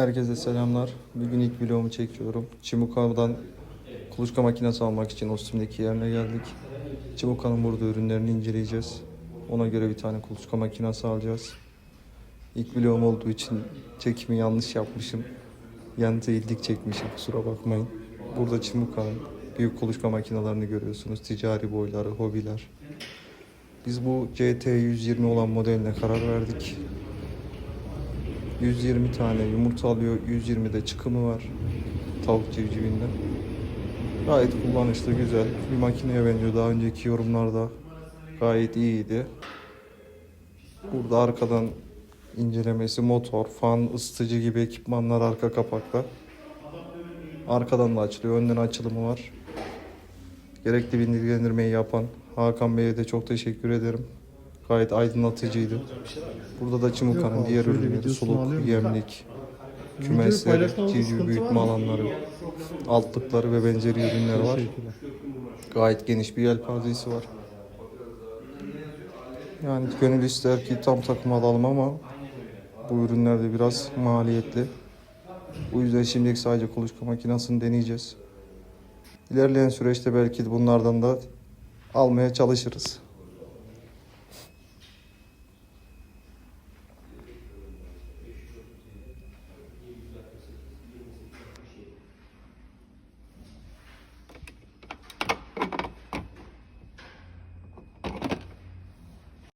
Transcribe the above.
Herkese selamlar. Bugün ilk vlogumu çekiyorum. Çimuka'dan kuluçka makinesi almak için Ostim'deki yerine geldik. Çimuka'nın burada ürünlerini inceleyeceğiz. Ona göre bir tane kuluçka makinesi alacağız. İlk vlogum olduğu için çekimi yanlış yapmışım. Yan eğildik çekmişim kusura bakmayın. Burada Çimuka'nın büyük kuluçka makinelerini görüyorsunuz. Ticari boyları, hobiler. Biz bu CT120 olan modeline karar verdik. 120 tane yumurta alıyor. 120 de çıkımı var. Tavuk civcivinden. Gayet kullanışlı, güzel. Bir makineye benziyor. Daha önceki yorumlarda gayet iyiydi. Burada arkadan incelemesi motor, fan, ısıtıcı gibi ekipmanlar arka kapakta. Arkadan da açılıyor. Önden açılımı var. Gerekli bilgilendirmeyi yapan Hakan Bey'e de çok teşekkür ederim. Gayet aydınlatıcıydı. Burada da abi, diğer ürünleri, suluk, yemlik, paylaşmamızda civciv büyütme alanları, altlıkları ve benzeri ürünler var. Gayet geniş bir yelpazesi var. Yani gönül ister ki tam takım alalım ama bu ürünler de biraz maliyetli. Bu yüzden şimdilik sadece kuluçka makinesini deneyeceğiz. İlerleyen süreçte belki bunlardan da almaya çalışırız.